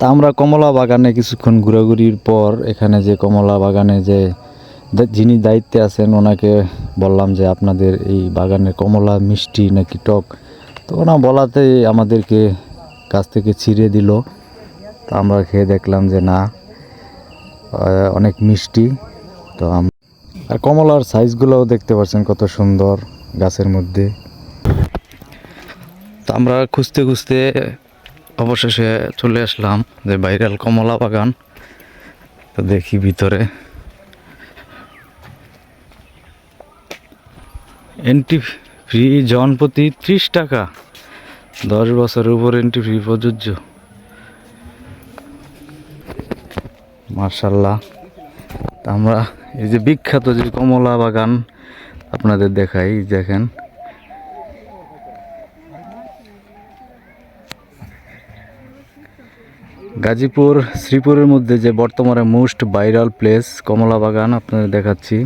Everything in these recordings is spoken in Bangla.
তা আমরা কমলা বাগানে কিছুক্ষণ ঘোরাঘুরির পর এখানে যে কমলা বাগানে যে যিনি দায়িত্বে আছেন, ওনাকে বললাম যে আপনাদের এই বাগানে কমলা, মিষ্টি নাকি টক? তো ওনা বলাতেই আমাদেরকে গাছ থেকে ছিঁড়ে দিল। তো আমরা খেয়ে দেখলাম যে না অনেক মিষ্টি। তো আর কমলার সাইজগুলোও দেখতে পাচ্ছেন কত সুন্দর গাছের মধ্যে। তো আমরা খুঁজতে খুঁজতে অবশেষে চলে আসলাম যে ভাইরাল কমলা বাগান। তো দেখি ভিতরে। এন্ট্রি ফ্রি জন প্রতি ত্রিশ টাকা। দশ বছরের উপর এন্ট্রি ফ্রি প্রযোজ্য। মার্শাল্লাহ আমরা এই যে বিখ্যাত যে কমলা বাগান আপনাদের দেখাই, দেখেন। গাজীপুর, শ্রীপুরের মধ্যে যে বর্তমানে মোস্ট ভাইরাল প্লেস কমলা বাগান আপনাদের দেখাচ্ছি।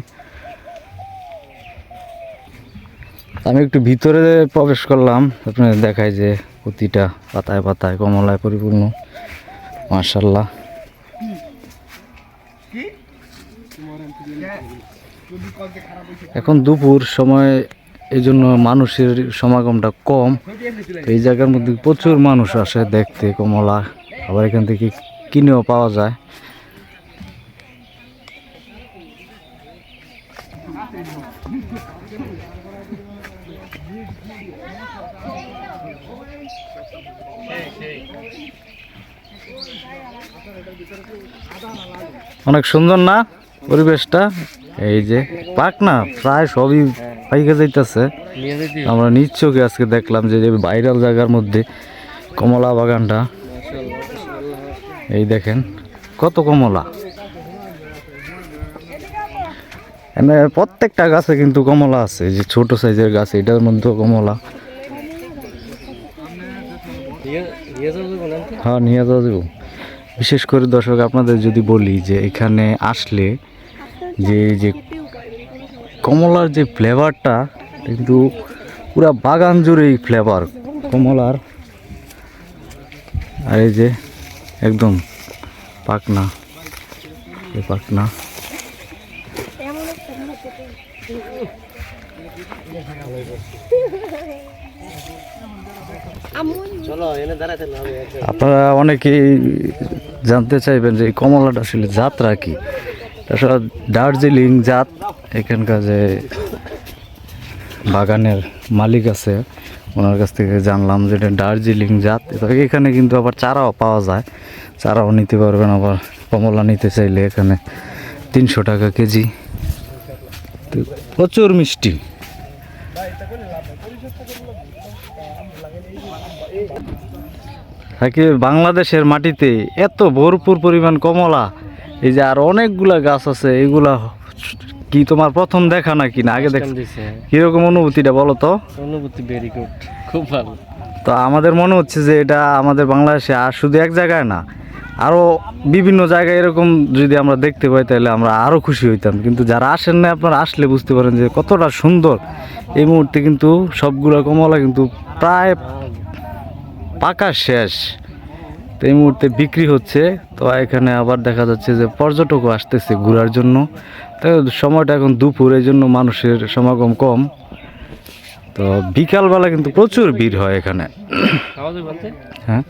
আমি একটু ভিতরে প্রবেশ করলাম, আপনাদের দেখাই যে প্রতিটা পাতায় পাতায় কমলায় পরিপূর্ণ। মার্শাল্লাহ এখন দুপুর সময় এই জন্য মানুষের সমাগমটা কম। এই জায়গার মধ্যে প্রচুর মানুষ আসে দেখতে কমলা। আবার এখান থেকে কিনেও পাওয়া যায়। অনেক সুন্দর না পরিবেশটা? এই যে পাক না, প্রায় সবই পাইকে যাইতেছে। আমরা নিজ আজকে দেখলাম যে ভাইরাল জায়গার মধ্যে কমলা বাগানটা। এই দেখেন, কত কমলা। প্রত্যেকটা গাছে কিন্তু কমলা আছে যে ছোট সাইজের গাছ, এটার মধ্যেও কমলা। হ্যাঁ নিয়ে যাওয়া যাব। বিশেষ করে দর্শক, আপনাদের যদি বলি যে এখানে আসলে যে যে কমলার যে ফ্লেভারটা কিন্তু পুরা বাগান জুড়ে এই ফ্লেভার কমলার। আর এই যে একদম পাকনা এই পাকনা। আপনারা অনেকেই জানতে চাইবেন যে এই কমলাটা আসলে জাতরা কি? তাছাড়া দার্জিলিং জাত এখানকার যে বাগানের মালিক আছে, ওনার কাছ থেকে জানলাম যে এটা দার্জিলিং জাত। এখানে কিন্তু আবার চারাও পাওয়া যায়। চারাও নিতে পারবেন, আবার কমলা নিতে চাইলে এখানে তিনশো টাকা কেজি। প্রচুর মিষ্টি। থাকি বাংলাদেশের মাটিতে এত ভরপুর পরিমাণ কমলা, এই যে আর অনেকগুলা গাছ আছে, এগুলা কি তোমার প্রথম দেখা নাকি না? আগে দেখ কীরকম অনুভূতিটা বলো তো? অনুভূতি ভেরি গুড খুব ভালো। তো আমাদের মনে হচ্ছে যে এটা আমাদের বাংলাদেশে আর শুধু এক জায়গায় না আরও বিভিন্ন জায়গায় এরকম যদি আমরা দেখতে পাই তাহলে আমরা আরও খুশি হইতাম। কিন্তু যারা আসেন না আপনারা আসলে বুঝতে পারেন যে কতটা সুন্দর। এই মুহূর্তে কিন্তু সবগুলো কমলা কিন্তু প্রায় পাকা শেষ। তো এই মুহূর্তে বিক্রি হচ্ছে। তো এখানে আবার দেখা যাচ্ছে যে পর্যটকও আসতেছে ঘোরার জন্য। তো সময়টা এখন দুপুর এই জন্য মানুষের সমাগম কম। তো বিকালবেলা কিন্তু প্রচুর ভিড় হয় এখানে। হ্যাঁ।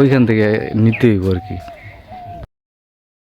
ওইখান থেকে নিতেই আর কি।